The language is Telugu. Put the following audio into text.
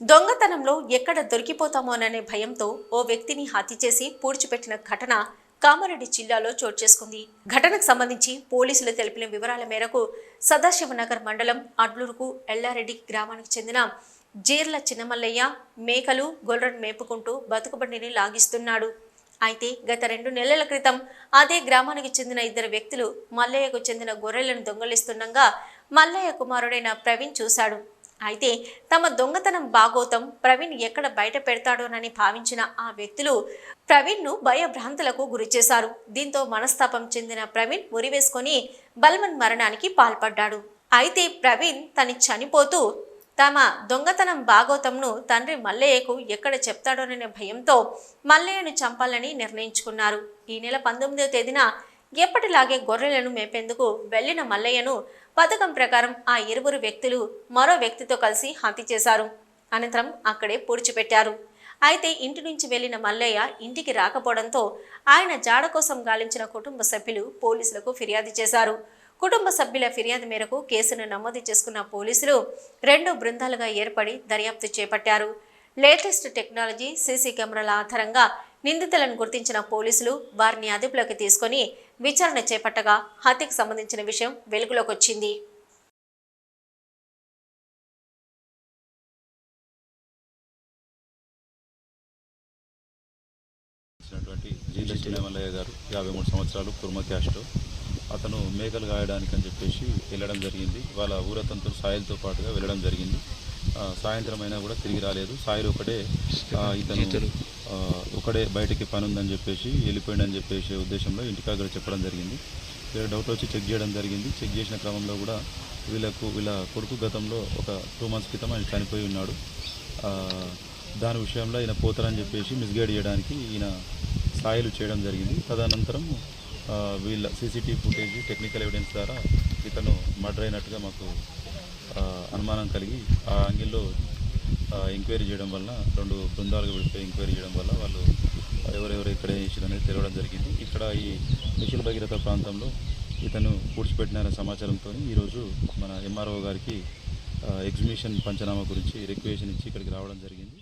దొంగతనంలో ఎక్కడ దొరికిపోతామోననే భయంతో ఓ వ్యక్తిని హత్య చేసి పూడ్చిపెట్టిన ఘటన కామారెడ్డి జిల్లాలో చోటు చేసుకుంది. ఘటనకు సంబంధించి పోలీసులు తెలిపిన వివరాల మేరకు సదాశివనగర్ మండలం అడ్లూరుకు ఎల్లారెడ్డి గ్రామానికి చెందిన జీర్ల చిన్నమల్లయ్య మేకలు గొర్రెను మేపుకుంటూ బతుకుబండిని లాగిస్తున్నాడు. అయితే గత రెండు నెలల క్రితం అదే గ్రామానికి చెందిన ఇద్దరు వ్యక్తులు మల్లయ్యకు చెందిన గొర్రెలను దొంగలిస్తుండగా మల్లయ్య కుమారుడైన ప్రవీణ్ చూశాడు. అయితే తమ దొంగతనం బాగోతం ప్రవీణ్ ఎక్కడ బయట పెడతాడోనని భావించిన ఆ వ్యక్తులు ప్రవీణ్ను భయభ్రాంతులకు గురిచేశారు దీంతో మనస్తాపం చెందిన ప్రవీణ్ ఉరివేసుకొని బల్మన్ మరణానికి పాల్పడ్డాడు. అయితే ప్రవీణ్ తను చనిపోతూ తమ దొంగతనం బాగోతంను తండ్రి మల్లయ్యకు ఎక్కడ చెప్తాడోననే భయంతో మల్లయ్యను చంపాలని నిర్ణయించుకున్నారు. ఈ నెల పంతొమ్మిదవ తేదీన ఎప్పటిలాగే గొర్రెలను మేపేందుకు వెళ్ళిన మల్లయ్యను పథకం ప్రకారం ఆ ఇరువురు వ్యక్తులు మరో వ్యక్తితో కలిసి హత్య చేశారు. అనంతరం అక్కడే పూడ్చిపెట్టారు. అయితే ఇంటి నుంచి వెళ్ళిన మల్లయ్య ఇంటికి రాకపోవడంతో ఆయన జాడ కోసం గాలించిన కుటుంబ సభ్యులు పోలీసులకు ఫిర్యాదు చేశారు. కుటుంబ సభ్యుల ఫిర్యాదు మేరకు కేసును నమోదు చేసుకున్న పోలీసులు రెండు బృందాలుగా ఏర్పడి దర్యాప్తు చేపట్టారు. లేటెస్ట్ టెక్నాలజీ సీసీ కెమెరాల ఆధారంగా నిందితులను గుర్తించిన పోలీసులు వారిని అదుపులోకి తీసుకొని విచారణ చేపట్టగా హత్యకు సంబంధించిన విషయం వెలుగులోకి వచ్చింది. గారు యాభై మూడు సంవత్సరాలు కుర్మ క్యాస్ట్. అతను మేకలు గాయడానికి అని చెప్పేసి వెళ్ళడం జరిగింది. వాళ్ళ ఊరతంతో సాయిలతో పాటుగా వెళ్ళడం జరిగింది. సాయంత్రం అయినా కూడా తిరిగి రాలేదు. సాయిలు ఒకటే ఇతను ఒకడే బయటికి పని ఉందని చెప్పేసి వెళ్ళిపోయిందని చెప్పేసి ఉద్దేశంలో ఇంటికాగడ చెప్పడం జరిగింది. వీళ్ళ డౌట్ వచ్చి చెక్ చేయడం జరిగింది. చెక్ చేసిన క్రమంలో కూడా వీళ్ళకు వీళ్ళ కొడుకు గతంలో ఒక టూ మంత్స్ క్రితం ఆయన చనిపోయి ఉన్నాడు. దాని విషయంలో ఈయన పోతారని చెప్పేసి మిస్గైడ్ చేయడానికి ఈయన సాయిలు చేయడం జరిగింది. తదనంతరం వీళ్ళ సీసీటీవీ ఫుటేజ్ టెక్నికల్ ఎవిడెన్స్ ద్వారా ఇతను మర్డర్ అయినట్టుగా మాకు అనుమానం కలిగి ఆ యాంగిల్లో ఎంక్వైరీ చేయడం వలన రెండు బృందాలుగా విడిపోయి ఎంక్వైరీ చేయడం వల్ల వాళ్ళు ఎవరెవరు ఇక్కడ చేసిన అనేది తెలవడం జరిగింది. ఇక్కడ ఈ మిషన్ భగీరథ ప్రాంతంలో ఇతను పూడ్చిపెట్టిన సమాచారంతో ఈరోజు మన ఎంఆర్ఓ గారికి ఎగ్జిబిషన్ పంచనామా గురించి రిక్వేషన్ ఇచ్చి ఇక్కడికి రావడం జరిగింది.